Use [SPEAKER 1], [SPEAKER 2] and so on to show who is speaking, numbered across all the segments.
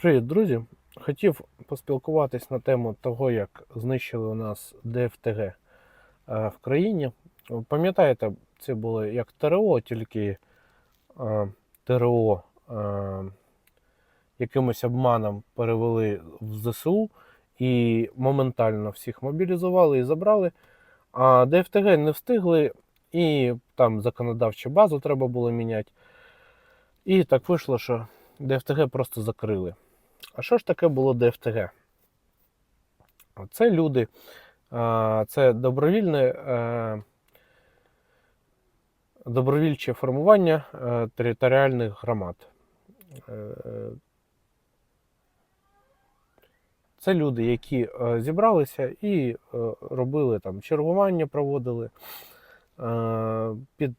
[SPEAKER 1] Привіт, друзі! Хотів поспілкуватись на тему того, як знищили у нас ДФТГ е, в країні. Пам'ятаєте, це було як ТРО, тільки е, ТРО е, якимось обманом перевели в ЗСУ і моментально всіх мобілізували і забрали. А ДФТГ не встигли, і там законодавчу базу треба було міняти. І так вийшло, що ДФТГ просто закрили. А що ж таке було ДФТГ? Це люди, це добровільне, е, добровільче формування е, територіальних громад. Е, Це люди, які зібралися і робили там чергування, проводили під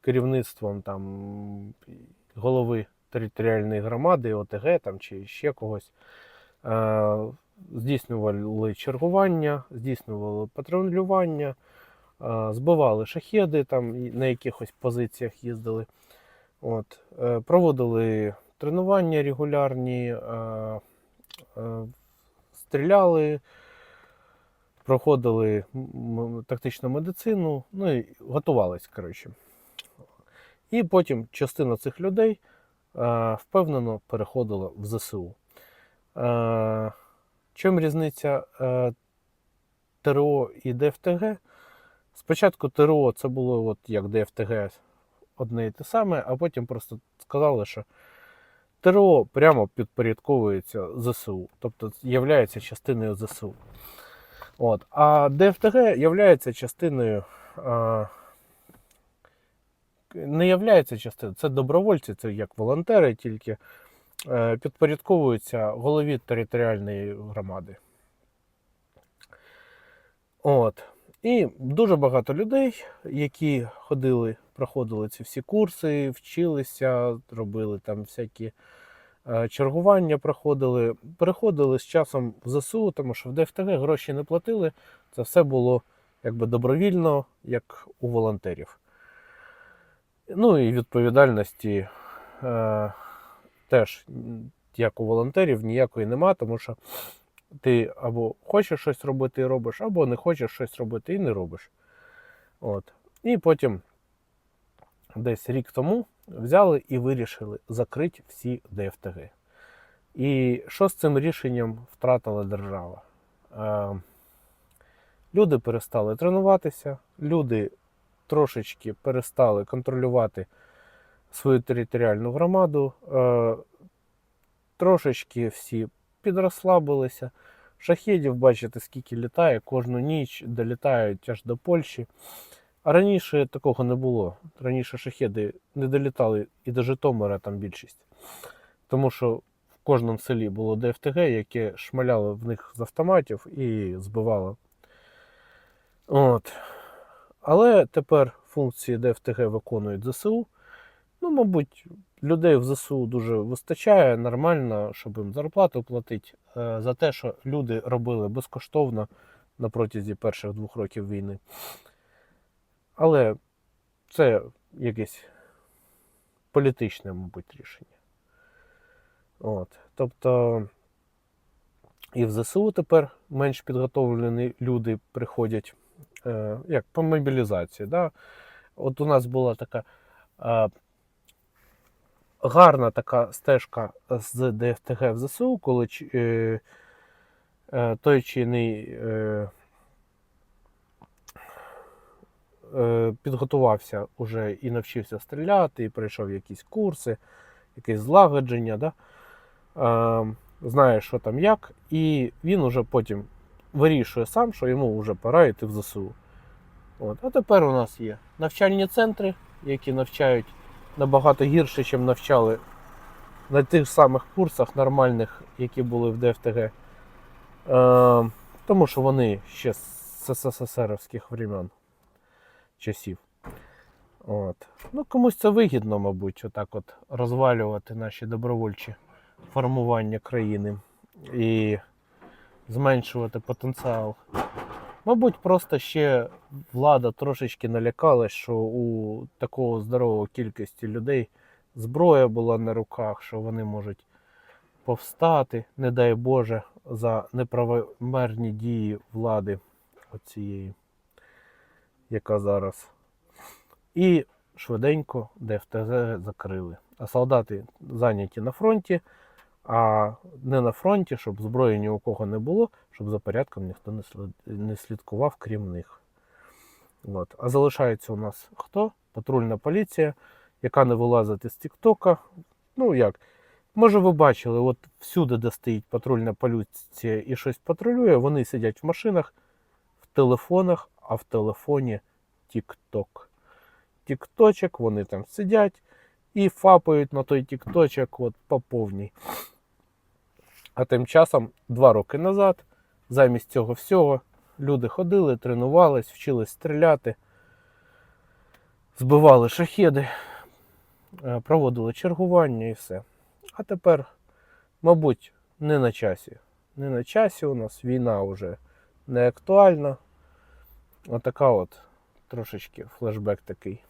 [SPEAKER 1] керівництвом там голови територіальної громади, ОТГ там, чи ще когось. Е, Здійснювали чергування, здійснювали патрулювання, е, збивали шахеди, там на якихось позиціях їздили. От, е, проводили тренування регулярні, стріляли, проходили тактичну медицину, ну і готувались, коротше. І потім частина цих людей впевнено переходила в ЗСУ. Е, чим різниця е, ТРО і ДФТГ? Спочатку ТРО це було от як ДФТГ одне і те саме, а потім просто сказали, що ТРО прямо підпорядковується ЗСУ, тобто є частиною ЗСУ. От. А ДФТГ є частиною. Е, не являється частиною, це добровольці, це як волонтери, тільки е, підпорядковуються голові територіальної громади. От. І дуже багато людей, які ходили, проходили ці всі курси, вчилися, робили там всякі е, чергування, проходили, переходили з часом в ЗСУ, тому що в ДФТГ гроші не платили. Це все було якби добровільно, як у волонтерів. Ну і відповідальності е, теж, як у волонтерів, ніякої нема, тому що ти або хочеш щось робити і робиш, або не хочеш щось робити і не робиш. От. І потім, десь рік тому, взяли і вирішили закрити всі ДФТГ. І що з цим рішенням втратила держава? Е, люди перестали тренуватися, люди трошечки перестали контролювати свою територіальну громаду, е, трошечки всі підрослабилися. Шахедів, бачите, скільки літає, кожну ніч долітають аж до Польщі. А раніше такого не було. Раніше шахеди не долітали і до Житомира там більшість. Тому що в кожному селі було ДФТГ, яке шмаляло в них з автоматів і збивало. От. Але тепер функції ДФТГ виконують ЗСУ. Ну, мабуть, людей в ЗСУ дуже вистачає нормально, щоб їм зарплату платити е, за те, що люди робили безкоштовно на протязі перших двох років війни. Але це якесь політичне, мабуть, рішення. От. Тобто і в ЗСУ тепер менш підготовлені люди приходять як по мобілізації. Да? От у нас була така е, гарна така стежка з ДФТГ в ЗСУ, коли е, е, той чи іний е, е, підготувався уже і навчився стріляти, і пройшов якісь курси, якесь злагодження, да? е, знає, що там як, і він уже потім вирішує сам, що йому вже пора йти в ЗСУ. От. А тепер у нас є навчальні центри, які навчають набагато гірше, ніж навчали на тих самих курсах нормальних, які були в ДФТГ. Е, тому що вони ще з СССРівських времен часів. От. Ну, комусь це вигідно, мабуть, отак от розвалювати наші добровольчі формування країни і зменшувати потенціал. Мабуть, просто ще влада трошечки налякалась, що у такого здорового кількості людей зброя була на руках, що вони можуть повстати, не дай Боже, за неправомерні дії влади оцієї, яка зараз. І швиденько ДФТЗ закрили. А солдати зайняті на фронті, а не на фронті, щоб зброї ні у кого не було, щоб за порядком ніхто не слідкував, крім них. От. А залишається у нас хто? Патрульна поліція, яка не вилазить із Тіктока. Ну як? Може, ви бачили, от всюди, де стоїть патрульна поліція і щось патрулює, вони сидять в машинах, в телефонах, а в телефоні Тікток. Тікточок, вони там сидять і фапають на той тікточок от по повній. А тим часом, два роки назад, замість цього всього, люди ходили, тренувались, вчились стріляти, збивали шахеди, е, проводили чергування і все. А тепер, мабуть, не на часі. Не на часі у нас війна вже не актуальна. Отака от трошечки флешбек такий.